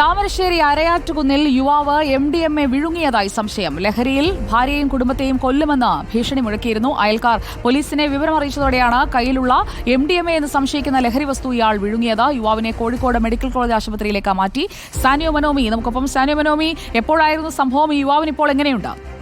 താമരശ്ശേരി അരയാറ്റുകുന്നിൽ യുവാവ് M D M A വിഴുങ്ങിയതായി സംശയം. ലഹരിയിൽ ഭാര്യയും കുടുംബത്തെയും കൊല്ലുമെന്ന് ഭീഷണി മുഴക്കിയിരുന്നു അയൽക്കാർ. പോലീസിനെ വിവരം അറിയിച്ചതോടെയാണ് കയ്യിലുള്ള എം ഡി എം എ എന്ന് സംശയിക്കുന്ന ലഹരി വസ്തു ഇയാൾ വിഴുങ്ങിയത്. യുവാവിനെ കോഴിക്കോട് മെഡിക്കൽ കോളേജ് ആശുപത്രിയിലേക്ക് മാറ്റി. സാനിയോ മനോമി നമുക്കൊപ്പം സാനിയോ മനോമി എപ്പോഴായിരുന്നു സംഭവം? ഈ യുവാവിന് ഇപ്പോൾ എങ്ങനെയുണ്ട്?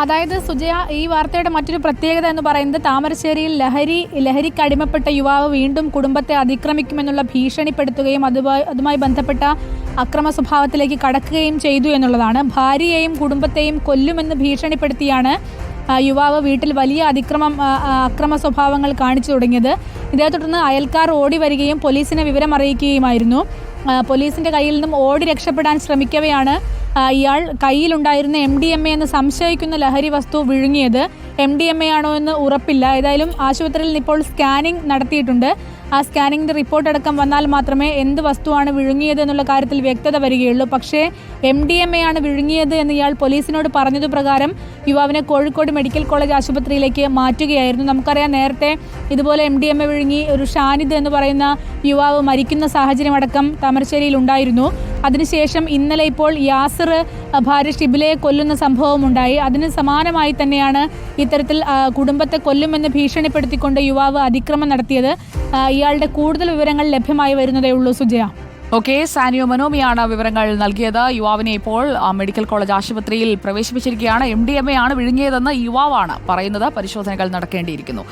അതായത് സുജയ ഈ വാർത്തയുടെ മറ്റൊരു പ്രത്യേകത എന്ന് പറയുന്നത് താമരശ്ശേരിയിൽ ലഹരി ലഹരിക്ക് അടിമപ്പെട്ട യുവാവ് വീണ്ടും കുടുംബത്തെ അതിക്രമിക്കുമെന്നുള്ള ഭീഷണിപ്പെടുത്തുകയും അതുമായി അതുമായി ബന്ധപ്പെട്ട അക്രമ സ്വഭാവത്തിലേക്ക് കടക്കുകയും ചെയ്തു എന്നുള്ളതാണ്. ഭാര്യയെയും കുടുംബത്തെയും കൊല്ലുമെന്ന് ഭീഷണിപ്പെടുത്തിയാണ് യുവാവ് വീട്ടിൽ വലിയ അതിക്രമം അക്രമ സ്വഭാവങ്ങൾ കാണിച്ചു തുടങ്ങിയത്. ഇതേ തുടർന്ന് അയൽക്കാർ ഓടി വരികയും പോലീസിനെ വിവരം അറിയിക്കുകയുമായിരുന്നു പോലീസിന്റെ കയ്യിൽ നിന്നും ഓടി രക്ഷപ്പെടാൻ ശ്രമിക്കവെയാണ് ഇയാൾ കയ്യിലുണ്ടായിരുന്ന എം ഡി എം എ എന്ന് സംശയിക്കുന്ന ലഹരി വസ്തു വിഴുങ്ങിയത് എം ഡി എം എ ആണോ എന്ന് ഉറപ്പില്ല. ഏതായാലും ആശുപത്രിയിൽ ഇപ്പോൾ സ്കാനിംഗ് നടത്തിയിട്ടുണ്ട്. ആ സ്കാനിങ്ങിന്റെ റിപ്പോർട്ട് അടക്കം വന്നാൽ മാത്രമേ എന്ത് വസ്തുവാണ് വിഴുങ്ങിയത് എന്നുള്ള കാര്യത്തിൽ വ്യക്തത വരികയുള്ളൂ. പക്ഷേ എം ഡി എം എ ആണ് വിഴുങ്ങിയത് എന്ന് ഇയാൾ പോലീസിനോട് പറഞ്ഞതു പ്രകാരം യുവാവിനെ കോഴിക്കോട് മെഡിക്കൽ കോളേജ് ആശുപത്രിയിലേക്ക് മാറ്റുകയായിരുന്നു. നമുക്കറിയാം നേരത്തെ ഇതുപോലെ എം ഡി എം എ വിഴുങ്ങി ഒരു ഷാനിദ് എന്ന് പറയുന്ന യുവാവ് മരിക്കുന്ന സാഹചര്യം അടക്കം താമരശ്ശേരിയിൽ ഉണ്ടായിരുന്നു. അതിനുശേഷം ഇന്നലെ ഇപ്പോൾ യാസിർ ഭാര്യ ഷിബിലയെ കൊല്ലുന്ന സംഭവം ഉണ്ടായി. അതിന് സമാനമായി തന്നെയാണ് ഇത്തരത്തിൽ കുടുംബത്തെ കൊല്ലുമെന്ന് ഭീഷണിപ്പെടുത്തിക്കൊണ്ട് യുവാവ് അതിക്രമം നടത്തിയത്. ഇയാളുടെ കൂടുതൽ വിവരങ്ങൾ ലഭ്യമായി വരുന്നതേ ഉള്ളൂ സുജയ. ഓക്കെ സാനിയോ മനോമിയാണ് വിവരങ്ങൾ നൽകിയത്. യുവാവിനെ ഇപ്പോൾ മെഡിക്കൽ കോളേജ് ആശുപത്രിയിൽ പ്രവേശിപ്പിച്ചിരിക്കുകയാണ്. എം ഡി എം എ ആണ് വിഴുങ്ങിയതെന്ന് യുവാവാണ് പറയുന്നത്. പരിശോധനകൾ നടക്കേണ്ടിയിരിക്കുന്നു.